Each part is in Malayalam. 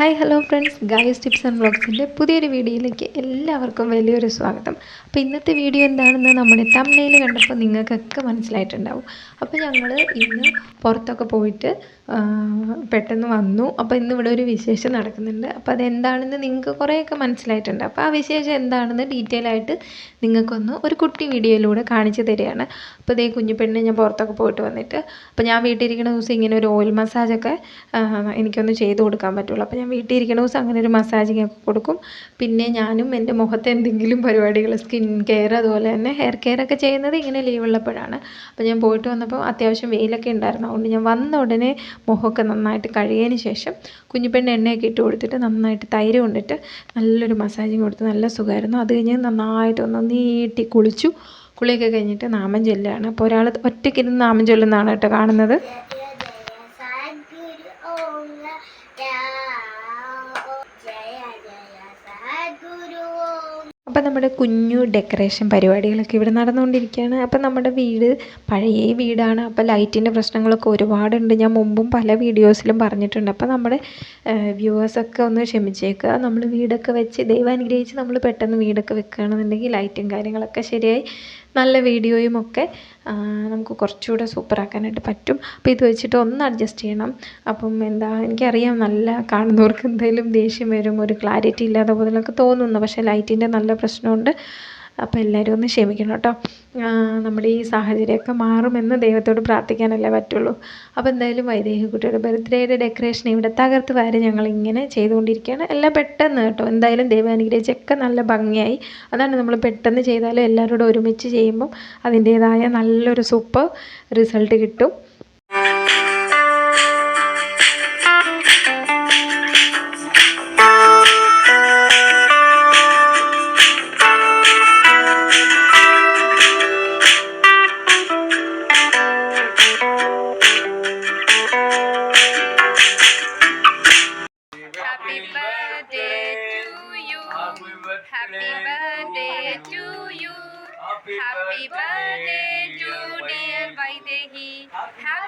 Hi hello friends guys tips and വ്ളോഗ്സിന്റെ പുതിയൊരു വീഡിയോയിലേക്ക് എല്ലാവർക്കും വലിയൊരു സ്വാഗതം. അപ്പോൾ ഇന്നത്തെ വീഡിയോ എന്താണെന്ന് നമ്മുടെ തമ്മയിൽ കണ്ടപ്പോൾ നിങ്ങൾക്കൊക്കെ മനസ്സിലായിട്ടുണ്ടാവും. അപ്പോൾ ഞങ്ങൾ ഇന്ന് പുറത്തൊക്കെ പോയിട്ട് പെട്ടെന്ന് വന്നു. അപ്പോൾ ഇന്ന് ഇവിടെ ഒരു വിശേഷം നടക്കുന്നുണ്ട്. അപ്പോൾ അതെന്താണെന്ന് നിങ്ങൾക്ക് കുറേയൊക്കെ മനസ്സിലായിട്ടുണ്ട് അപ്പോൾ ആ വിശേഷം എന്താണെന്ന് ഡീറ്റെയിൽ ആയിട്ട് നിങ്ങൾക്കൊന്ന് ഒരു കുട്ടി വീഡിയോയിലൂടെ കാണിച്ചു തരികയാണ്. അപ്പോൾ ഇതേ കുഞ്ഞിപ്പെണ്ണിനെ ഞാൻ പുറത്തൊക്കെ പോയിട്ട് വന്നിട്ട് അപ്പോൾ ഞാൻ വീട്ടിലിരിക്കുന്ന ദിവസം ഇങ്ങനെ ഒരു ഓയിൽ മസാജൊക്കെ എനിക്കൊന്ന് ചെയ്ത് കൊടുക്കാൻ പറ്റുള്ളൂ. അപ്പോൾ ഞാൻ വീട്ടിലിരിക്കുന്ന ദിവസം അങ്ങനെ ഒരു മസാജിങ് ഒക്കെ കൊടുക്കും. പിന്നെ ഞാനും എന്റെ മുഖത്ത് എന്തെങ്കിലും പരിപാടികൾ സ്കിൻ കെയർ അതുപോലെ തന്നെ ഹെയർ കെയർ ഒക്കെ ചെയ്യുന്നത് ഇങ്ങനെ ലീവുള്ളപ്പോഴാണ് അപ്പോൾ ഞാൻ പോയിട്ട് വന്നപ്പോൾ അത്യാവശ്യം വെയിലൊക്കെ ഉണ്ടായിരുന്നു. അതുകൊണ്ട് ഞാൻ വന്ന ഉടനെ മുഖമൊക്കെ നന്നായിട്ട് കഴുകിയതിന് ശേഷം കുഞ്ഞിപ്പെണ്ണ് എണ്ണയൊക്കെ ഇട്ട് കൊടുത്തിട്ട് നന്നായിട്ട് തൈര് കൊണ്ടിട്ട് നല്ലൊരു മസാജിങ് കൊടുത്ത് നല്ല സുഖമായിരുന്നു. അത് കഴിഞ്ഞ് നന്നായിട്ട് ഒന്ന് നീട്ടി കുളിച്ചു. കുളിയൊക്കെ കഴിഞ്ഞിട്ട് നാമം ചൊല്ലുകയാണ് അപ്പോൾ ഒരാൾ ഒറ്റയ്ക്കിരുന്ന് നാമം ചൊല്ലുന്നതാണ് കേട്ടോ കാണുന്നത്. ഓം അപ്പോൾ നമ്മുടെ കുഞ്ഞു ഡെക്കറേഷൻ പരിപാടികളൊക്കെ ഇവിടെ നടന്നുകൊണ്ടിരിക്കുകയാണ്. അപ്പം നമ്മുടെ വീട് പഴയ വീടാണ്. അപ്പം ലൈറ്റിന്റെ പ്രശ്നങ്ങളൊക്കെ ഒരുപാടുണ്ട്. ഞാൻ മുമ്പും പല വീഡിയോസിലും പറഞ്ഞിട്ടുണ്ട്. അപ്പം നമ്മുടെ വ്യൂവേഴ്സൊക്കെ ഒന്ന് ക്ഷമിച്ചേക്കുക. നമ്മൾ വീടൊക്കെ വെച്ച് ദൈവം അനുഗ്രഹിച്ച് നമ്മൾ പെട്ടെന്ന് വീടൊക്കെ വെക്കുകയാണെന്നുണ്ടെങ്കിൽ ലൈറ്റും കാര്യങ്ങളൊക്കെ ശരിയായി. നല്ല വീഡിയോയും ഒക്കെ നമുക്ക് കുറച്ചുകൂടെ സൂപ്പറാക്കാനായിട്ട് പറ്റും. അപ്പോൾ ഇത് വെച്ചിട്ട് ഒന്ന് അഡ്ജസ്റ്റ് ചെയ്യണം. അപ്പം എന്താ എനിക്കറിയാം നല്ല കാണുന്നവർക്ക് എന്തായാലും ദേഷ്യം വരും ഒരു ക്ലാരിറ്റി ഇല്ലാതെ പോലെയൊക്കെ തോന്നുന്നു. പക്ഷേ ലൈറ്റിന്റെ നല്ല പ്രശ്നമുണ്ട്. അപ്പോൾ എല്ലാവരും ഒന്ന് ക്ഷമിക്കണം കേട്ടോ. നമ്മുടെ ഈ സാഹചര്യമൊക്കെ മാറുമെന്ന് ദൈവത്തോട് പ്രാർത്ഥിക്കാനല്ലേ പറ്റുള്ളൂ. അപ്പോൾ എന്തായാലും വൈദേഹി കുട്ടിയുടെ ബർത്ത്ഡേയുടെ ഡെക്കറേഷൻ ഇവിടെ തകർത്ത് വാരി ഞങ്ങൾ ഇങ്ങനെ ചെയ്തുകൊണ്ടിരിക്കുകയാണ്. എല്ലാം പെട്ടെന്ന് കേട്ടോ. എന്തായാലും ദൈവാനുഗ്രഹിച്ചൊക്കെ നല്ല ഭംഗിയായി. അതാണ് നമ്മൾ പെട്ടെന്ന് ചെയ്താലും എല്ലാവരോടും ഒരുമിച്ച് ചെയ്യുമ്പം അതിന്റേതായ നല്ലൊരു സൂപ്പർ റിസൾട്ട് കിട്ടും.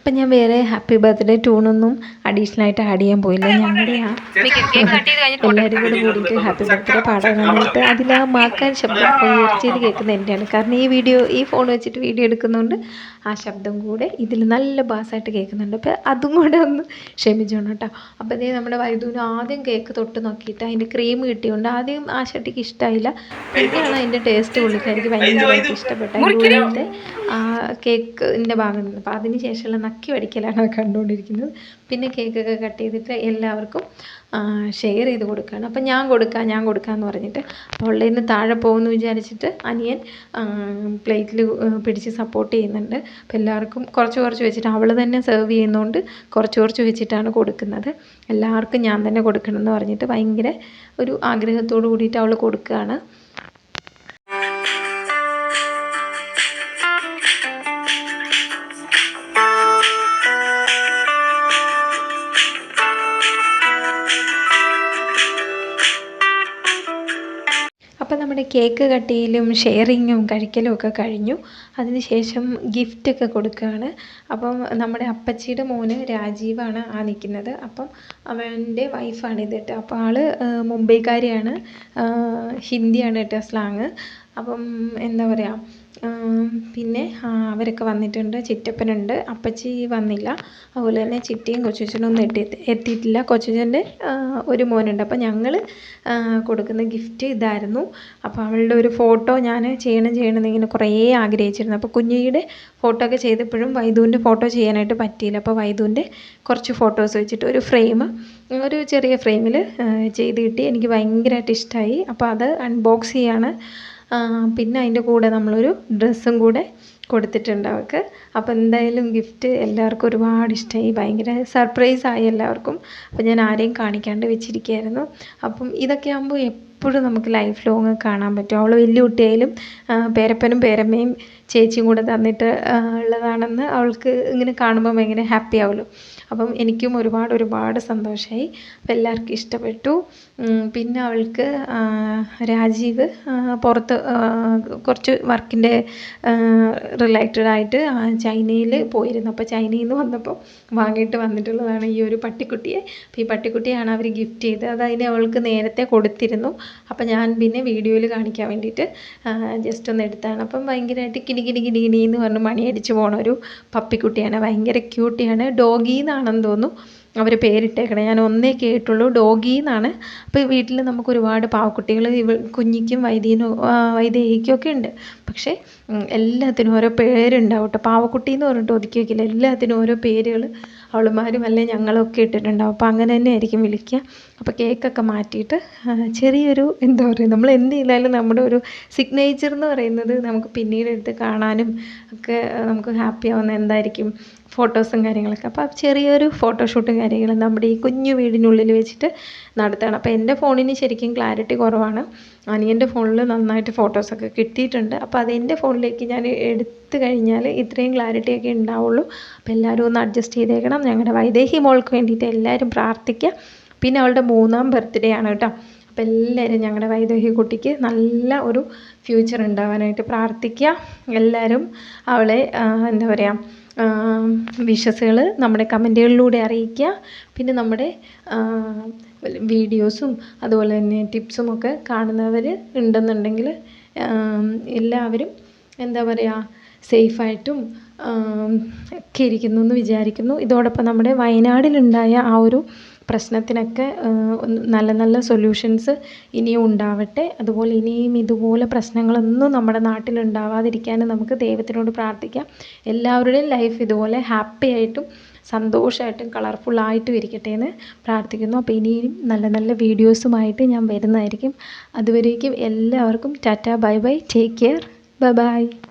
അപ്പം ഞാൻ വേറെ ഹാപ്പി ബർത്ത്ഡേ ട്യൂണൊന്നും അഡീഷണൽ ആയിട്ട് ആഡ് ചെയ്യാൻ പോയില്ല. ഞങ്ങളുടെ ആ എല്ലാവരും കൂടെ കൂടിയിട്ട് ഹാപ്പി ബർത്ത്ഡേ പാടാൻ വേണ്ടിയിട്ട് അതിൽ ആ മാക്കാൻ ശബ്ദം ഉയർച്ചയിൽ കേൾക്കുന്നത് എന്റെയാണ് കാരണം ഈ വീഡിയോ ഈ ഫോൺ വെച്ചിട്ട് വീഡിയോ എടുക്കുന്നതുകൊണ്ട് ആ ശബ്ദം കൂടെ ഇതിൽ നല്ല ബാസായിട്ട് കേൾക്കുന്നുണ്ട്. അപ്പോൾ അതും കൂടെ ഒന്ന് ക്ഷമിച്ചോണം കേട്ടോ. അപ്പോൾ ഇതേ നമ്മുടെ വൈദ്യുവിന് ആദ്യം കേക്ക് തൊട്ട് നോക്കിയിട്ട് അതിന്റെ ക്രീം കിട്ടിയോണ്ട് ആദ്യം ആ ഷട്ടിക്ക് ഇഷ്ടമായില്ല പിന്നെയാണ് അതിന്റെ ടേസ്റ്റ് പുള്ളിക്കാരിക്ക് ഭയങ്കരമായിട്ട് ഇഷ്ടപ്പെട്ട അതിന്റെ ആ കേക്കിന്റെ ഭാഗം. അപ്പോൾ അതിന് ശേഷമുള്ള നക്കി വടിക്കലാണ് കണ്ടുകൊണ്ടിരിക്കുന്നത്. പിന്നെ കേക്കൊക്കെ കട്ട് ചെയ്തിട്ട് എല്ലാവർക്കും ഷെയർ ചെയ്ത് കൊടുക്കുകയാണ് അപ്പം ഞാൻ കൊടുക്കാം ഞാൻ കൊടുക്കാമെന്ന് പറഞ്ഞിട്ട്. അവളുടെ നിന്ന് താഴെ പോകുമെന്ന് വിചാരിച്ചിട്ട് അനിയൻ പ്ലേറ്റിൽ പിടിച്ച് സപ്പോർട്ട് ചെയ്യുന്നുണ്ട്. അപ്പം എല്ലാവർക്കും കുറച്ച് കുറച്ച് വെച്ചിട്ട് അവൾ തന്നെ സെർവ് ചെയ്യുന്നതുകൊണ്ട് കുറച്ച് കുറച്ച് വെച്ചിട്ടാണ് കൊടുക്കുന്നത്. എല്ലാവർക്കും ഞാൻ തന്നെ കൊടുക്കണം എന്ന് പറഞ്ഞിട്ട് ഭയങ്കര ഒരു ആഗ്രഹത്തോട് കൂടിയിട്ട് അവൾ കൊടുക്കുകയാണ്. നമ്മുടെ കേക്ക് കട്ടിയിലും ഷെയറിങ്ങും കഴിക്കലും ഒക്കെ കഴിഞ്ഞു. അതിനുശേഷം ഗിഫ്റ്റൊക്കെ കൊടുക്കുകയാണ്. അപ്പം നമ്മുടെ അപ്പച്ചിയുടെ മോന് രാജീവാണ് ആ നിൽക്കുന്നത്. അപ്പം അവന്റെ വൈഫാണ് ഇത് കേട്ടോ. അപ്പോൾ ആൾ മുംബൈക്കാരിയാണ്. ഹിന്ദിയാണ് കേട്ടോ സ്ലാങ് അപ്പം എന്താ പറയുക പിന്നെ അവരൊക്കെ വന്നിട്ടുണ്ട് ചിറ്റപ്പനുണ്ട് അപ്പച്ചി വന്നില്ല. അതുപോലെ തന്നെ ചിറ്റിയും കൊച്ചച്ഛനൊന്നും എത്തി എത്തിയിട്ടില്ല. കൊച്ചച്ഛന്റെ ഒരു മോനുണ്ട്. അപ്പം ഞങ്ങൾ കൊടുക്കുന്ന ഗിഫ്റ്റ് ഇതായിരുന്നു. അപ്പോൾ അവളുടെ ഒരു ഫോട്ടോ ഞാൻ ചെയ്യണം ചെയ്യണം എന്നിങ്ങനെ കുറേ ആഗ്രഹിച്ചിരുന്നു. അപ്പോൾ കുഞ്ഞിയുടെ ഫോട്ടോ ഒക്കെ ചെയ്തപ്പോഴും വൈദുവിന്റെ ഫോട്ടോ ചെയ്യാനായിട്ട് പറ്റിയില്ല. അപ്പോൾ വൈദുവിന്റെ കുറച്ച് ഫോട്ടോസ് വെച്ചിട്ട് ഒരു ഫ്രെയിം ഒരു ചെറിയ ഫ്രെയിമിൽ ചെയ്ത് കിട്ടി. എനിക്ക് ഭയങ്കരമായിട്ട് ഇഷ്ടമായി അപ്പോൾ അത് അൺബോക്സ് ചെയ്യാണ്. പിന്നെ അതിന്റെ കൂടെ നമ്മളൊരു ഡ്രസ്സും കൂടെ കൊടുത്തിട്ടുണ്ട് അവൾക്ക്. അപ്പോൾ എന്തായാലും ഗിഫ്റ്റ് എല്ലാവർക്കും ഒരുപാട് ഇഷ്ടമായി ഭയങ്കര സർപ്രൈസ് ആയി എല്ലാവർക്കും. അപ്പോൾ ഞാൻ ആരെയും കാണിക്കാണ്ട് വെച്ചിരിക്കുകയായിരുന്നു. അപ്പം ഇതൊക്കെ ആകുമ്പോൾ എപ്പോഴും നമുക്ക് ലൈഫ് ലോങ് കാണാൻ പറ്റും. അവൾ വലിയ കുട്ടിയായാലും പേരപ്പനും പേരമ്മയും ചേച്ചിയും കൂടെ തന്നിട്ട് ഉള്ളതാണെന്ന് അവൾക്ക് ഇങ്ങനെ കാണുമ്പോൾ ഭയങ്കര ഹാപ്പി ആവുമല്ലോ. അപ്പം എനിക്കും ഒരുപാട് ഒരുപാട് സന്തോഷമായി അപ്പം എല്ലാവർക്കും ഇഷ്ടപ്പെട്ടു. പിന്നെ അവൾക്ക് രാജീവ് പുറത്ത് കുറച്ച് വർക്കിന്റെ റിലേറ്റഡ് ആയിട്ട് ചൈനയിൽ പോയിരുന്നു. അപ്പോൾ ചൈനയിൽ നിന്ന് വന്നപ്പോൾ വാങ്ങിയിട്ട് വന്നിട്ടുള്ളതാണ് ഈ ഒരു പട്ടിക്കുട്ടിയെ. അപ്പോൾ ഈ പട്ടിക്കുട്ടിയാണ് അവർ ഗിഫ്റ്റ് ചെയ്തത്. അത് അതിനെ അവൾക്ക് നേരത്തെ കൊടുത്തിരുന്നു. അപ്പോൾ ഞാൻ പിന്നെ വീഡിയോയിൽ കാണിക്കാൻ വേണ്ടിയിട്ട് ജസ്റ്റ് ഒന്ന് എടുത്താണ്. അപ്പം ഭയങ്കരമായിട്ട് കിണി കിണി കിണി കിണി എന്ന് പറഞ്ഞ് മണിയടിച്ച് പോണ ഒരു പപ്പിക്കുട്ടിയാണ്. ഭയങ്കര ക്യൂട്ടിയാണ് ഡോഗി എന്നാണെന്ന് തോന്നുന്നു. അവർ പേരിട്ടേക്കണേ. ഞാൻ ഒന്നേ കേട്ടുള്ളൂ. ഡോഗി എന്നാണ്. അപ്പോൾ വീട്ടിൽ നമുക്ക് ഒരുപാട് പാവക്കുട്ടികൾ കുഞ്ഞിക്കും വൈദ്യനും വൈദേഹിക്കും ഒക്കെ ഉണ്ട്. പക്ഷേ എല്ലാത്തിനും ഓരോ പേരുണ്ടാവും കേട്ടോ. പാവക്കുട്ടി എന്ന് പറഞ്ഞിട്ട് ഒതുക്കി വയ്ക്കില്ല എല്ലാത്തിനും ഓരോ പേരുകൾ അവളുമാരും അല്ലെങ്കിൽ ഞങ്ങളൊക്കെ ഇട്ടിട്ടുണ്ടാവും. അപ്പോൾ അങ്ങനെ തന്നെ ആയിരിക്കും വിളിക്കുക. അപ്പോൾ കേക്കൊക്കെ മാറ്റിയിട്ട് ചെറിയൊരു എന്താ പറയുക നമ്മൾ എന്ത് ചെയ്താലും നമ്മുടെ ഒരു സിഗ്നേച്ചർ എന്ന് പറയുന്നത് നമുക്ക് പിന്നീട് എടുത്ത് കാണാനും ഒക്കെ നമുക്ക് ഹാപ്പി ആവുന്ന എന്തായിരിക്കും ഫോട്ടോസും കാര്യങ്ങളൊക്കെ. അപ്പോൾ ചെറിയൊരു ഫോട്ടോഷൂട്ടും കാര്യങ്ങളും നമ്മുടെ ഈ കുഞ്ഞു വീടിനുള്ളിൽ വെച്ചിട്ട് നടത്തുകയാണ്. അപ്പോൾ എന്റെ ഫോണിന് ശരിക്കും ക്ലാരിറ്റി കുറവാണ്. അനിയന്റെ ഫോണിൽ നന്നായിട്ട് ഫോട്ടോസൊക്കെ കിട്ടിയിട്ടുണ്ട്. അപ്പോൾ അത് അതെന്റെ ഫോണിലേക്ക് ഞാൻ എടുത്തു കഴിഞ്ഞാൽ ഇത്രയും ക്ലാരിറ്റി ഒക്കെ ഉണ്ടാവുള്ളൂ. അപ്പോൾ എല്ലാവരും ഒന്ന് അഡ്ജസ്റ്റ് ചെയ്തേക്കണം. ഞങ്ങളുടെ വൈദേഹി മോൾക്ക് വേണ്ടിയിട്ട് എല്ലാവരും പ്രാർത്ഥിക്കുക പിന്നെ അവളുടെ മൂന്നാം ബർത്ത്ഡേ ആണ് കേട്ടോ. അപ്പോൾ എല്ലാവരും ഞങ്ങളുടെ വൈദേഹി കുട്ടിക്ക് നല്ല ഒരു ഫ്യൂച്ചർ ഉണ്ടാവാനായിട്ട് പ്രാർത്ഥിക്കുക എല്ലാവരും അവളെ എന്താ പറയുക വിഷസുകൾ നമ്മുടെ കമന്റുകളിലൂടെ അറിയിക്കുക. പിന്നെ നമ്മുടെ വീഡിയോസും അതുപോലെ തന്നെ ടിപ്സും ഒക്കെ കാണുന്നവർ ഉണ്ടെന്നുണ്ടെങ്കിൽ എല്ലാവരും എന്താ പറയുക സേഫായിട്ടും ഒക്കെ ഇരിക്കുന്നു എന്ന് വിചാരിക്കുന്നു. ഇതോടൊപ്പം നമ്മുടെ വയനാടിലുണ്ടായ ആ ഒരു പ്രശ്നത്തിനൊക്കെ നല്ല നല്ല സൊല്യൂഷൻസ് ഇനിയും ഉണ്ടാവട്ടെ. അതുപോലെ ഇനിയും ഇതുപോലെ പ്രശ്നങ്ങളൊന്നും നമ്മുടെ നാട്ടിൽ ഉണ്ടാവാതിരിക്കാൻ നമുക്ക് ദൈവത്തിനോട് പ്രാർത്ഥിക്കാം. എല്ലാവരുടെയും ലൈഫ് ഇതുപോലെ ഹാപ്പി ആയിട്ടും സന്തോഷമായിട്ടും കളർഫുൾ കളർഫുള്ളായിട്ടും ഇരിക്കട്ടെ എന്ന് പ്രാർത്ഥിക്കുന്നു. അപ്പോൾ ഇനിയും നല്ല നല്ല വീഡിയോസുമായിട്ട് ഞാൻ വരുന്നതായിരിക്കും. അതുവരേക്കും എല്ലാവർക്കും tata bye bye. Take care bye bye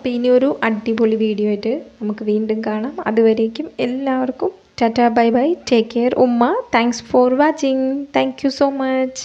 അപ്പോൾ ഇനി ഒരു അടിപൊളി വീഡിയോ ആയിട്ട് നമുക്ക് വീണ്ടും കാണാം. അതുവരേക്കും എല്ലാവർക്കും tata bye bye. Take care ഉമ്മ. Thanks for watching thank so much